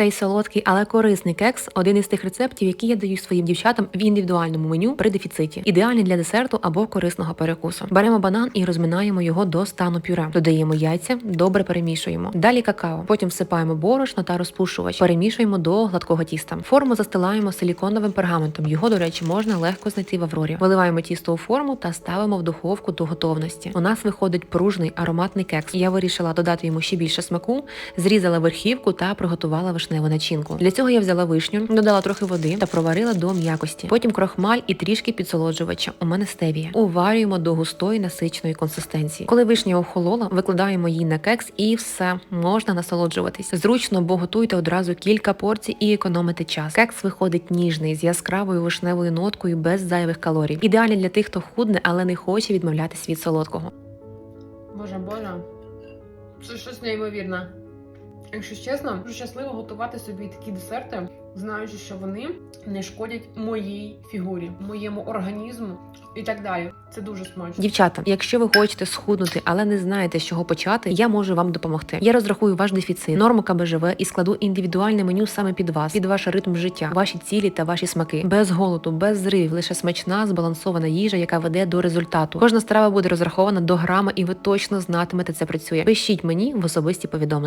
Цей солодкий, але корисний кекс один із тих рецептів, які я даю своїм дівчатам в індивідуальному меню при дефіциті. Ідеальний для десерту або корисного перекусу. Беремо банан і розминаємо його до стану пюре. Додаємо яйця, добре перемішуємо. Далі какао. Потім всипаємо борошно та розпушувач. Перемішуємо до гладкого тіста. Форму застилаємо силіконовим пергаментом. Його, до речі, можна легко знайти в Аврорі. Виливаємо тісто у форму та ставимо в духовку до готовності. У нас виходить пружний ароматний кекс. Я вирішила додати йому ще більше смаку, зрізала верхівку та приготувала вишневу начинку. Для цього я взяла вишню, додала трохи води та проварила до м'якості. Потім крохмаль і трішки підсолоджувача. У мене стевія. Уварюємо до густої насиченої консистенції. Коли вишня охолола, викладаємо її на кекс і все можна насолоджуватись. Зручно, бо готуйте одразу кілька порцій і економите час. Кекс виходить ніжний з яскравою вишневою ноткою без зайвих калорій. Ідеальний для тих, хто худне, але не хоче відмовлятись від солодкого. Боже, боже, це щось неймовірне. Якщо чесно, дуже щасливо готувати собі такі десерти, знаючи, що вони не шкодять моїй фігурі, моєму організму і так далі. Це дуже смачно. Дівчата, якщо ви хочете схуднути, але не знаєте, з чого почати, я можу вам допомогти. Я розрахую ваш дефіцит, норму КБЖВ і складу індивідуальне меню саме під вас, під ваш ритм життя, ваші цілі та ваші смаки. Без голоду, без зривів, лише смачна, збалансована їжа, яка веде до результату. Кожна страва буде розрахована до грама, і ви точно знатимете, це працює. Пишіть мені в особисті повідомлення.